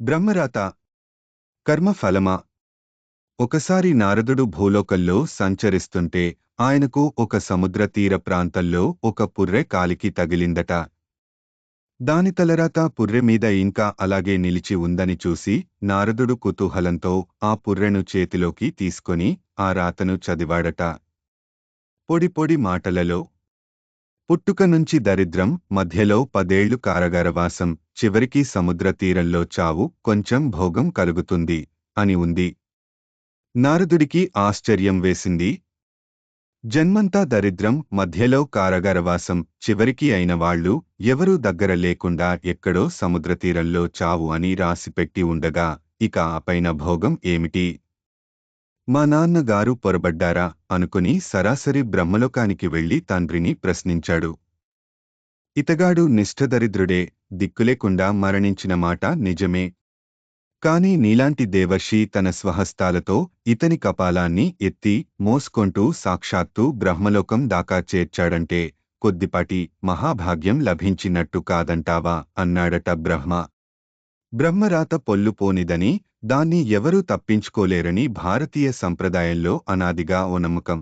బ్రహ్మరాత. కర్మఫలమా? ఒకసారి నారదుడు భూలోకంలో సంచరిస్తుంటే ఆయనకు ఒక సముద్ర తీర ప్రాంతంలో ఒక పుర్రె కాలికి తగిలిందట. దాని తలరాత పుర్రె మీద ఇంకా అలాగే నిలిచి ఉందని చూసి నారదుడు కుతూహలంతో ఆ పుర్రెను చేతిలోకి తీసుకొని ఆ రాతను చదివాడట. పొడి పొడి మాటలలో పుట్టుక నుంచి దరిద్రం మధ్యలో పదేళ్ళు కారగారవాసం చివరికి సముద్ర తీరంలో చావు కొంచెం భోగం కలుగుతుంది అని ఉంది. నారదుడికి ఆశ్చర్యం వేసింది. జన్మంతా దరిద్రం మధ్యలో కారగారవాసం చివరికి అయిన వాళ్ళు ఎవరూ దగ్గర లేకుండా ఎక్కడో సముద్రతీరంలో చావు అని రాసిపెట్టి ఉండగా ఇక ఆపైన భోగం ఏమిటి? మా నాన్నగారు పొరబడ్డారా? అనుకుని సరాసరి బ్రహ్మలోకానికి వెళ్ళి తండ్రిని ప్రశ్నించాడు. ఇతగాడు నిష్ఠదరిద్రుడే దిక్కులేకుండా మరణించిన మాట నిజమే. కాని నీలాంటి దేవర్షి తన స్వహస్తాలతో ఇతని కపాలాన్ని ఎత్తి మోసుకొంటూ సాక్షాత్తు బ్రహ్మలోకం దాకా చేర్చాడంటే కొద్దిపాటి మహాభాగ్యం లభించినట్టు కాదంటావా? అన్నాడట బ్రహ్మ. బ్రహ్మరాత పొల్లుపోనిదని దాన్ని ఎవరూ తప్పించుకోలేరని భారతీయ సంప్రదాయంలో అనాదిగా ఓ నమ్మకం.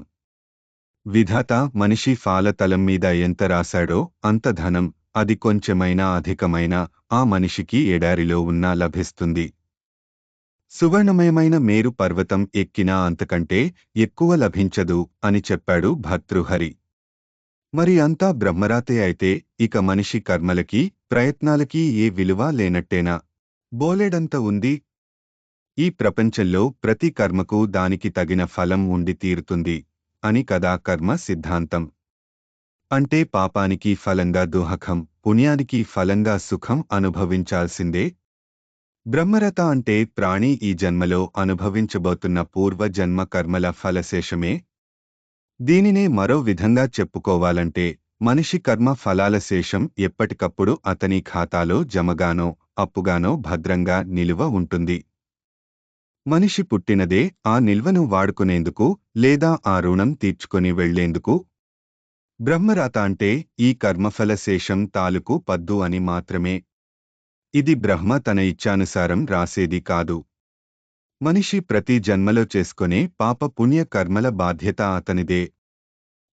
విధాత మనిషి ఫాలతలం మీద ఎంత రాశాడో అంత ధనం అది కొంచెమైనా అధికమైనా ఆ మనిషికి ఎడారిలో ఉన్నా లభిస్తుంది. సువర్ణమయమైన మేరు పర్వతం ఎక్కినా అంతకంటే ఎక్కువ లభించదు అని చెప్పాడు భర్తృహరి. మరి అంతా బ్రహ్మరాతే అయితే ఇక మనిషి కర్మలకి ప్రయత్నాలకి ఏ విలువ లేనట్టేనా? బోలెడంత ఉంది ఈ ప్రపంచంలో ప్రతి కర్మకు దానికి తగిన ఫలం ఉండి తీరుతుంది అని కదా కర్మ సిద్ధాంతం. అంటే పాపానికి ఫలంగా దుహకం పుణ్యానికి ఫలంగా సుఖం అనుభవించాల్సిందే. బ్రహ్మరత అంటే ప్రాణి ఈ జన్మలో అనుభవించబోతున్న పూర్వజన్మ కర్మల ఫలశేషమే. దీనినే మరో విధంగా చెప్పుకోవాలంటే మనిషి కర్మ ఫలాల శేషం ఎప్పటికప్పుడు అతని ఖాతాలో జమగానో అప్పుగానో భద్రంగా నిలువ ఉంటుంది. మనిషి పుట్టినదే ఆ నిల్వను వాడుకునేందుకు లేదా ఆ రుణం తీర్చుకొని వెళ్ళేందుకు? బ్రహ్మరాత అంటే ఈ కర్మఫల శేషం తాలూకు పద్దు అని మాత్రమే. ఇది బ్రహ్మ తన ఇచ్ఛానుసారం రాసేది కాదు. మనిషి ప్రతి జన్మలో చేసుకునే పాప పుణ్య కర్మల బాధ్యత అతనిదే.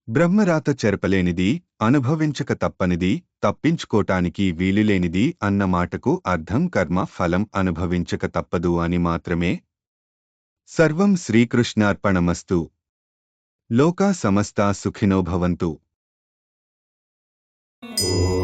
బ్రహ్మరాత చెరపలేనిది అనుభవించక తప్పనిది తప్పించుకోటానికి వీలులేనిది అన్న మాటకు అర్థం కర్మ ఫలం అనుభవించక తప్పదు అని మాత్రమే सर्व श्रीकृष्णापणमस्तु लोका समस्ता सुखिनो भवन्तु ओ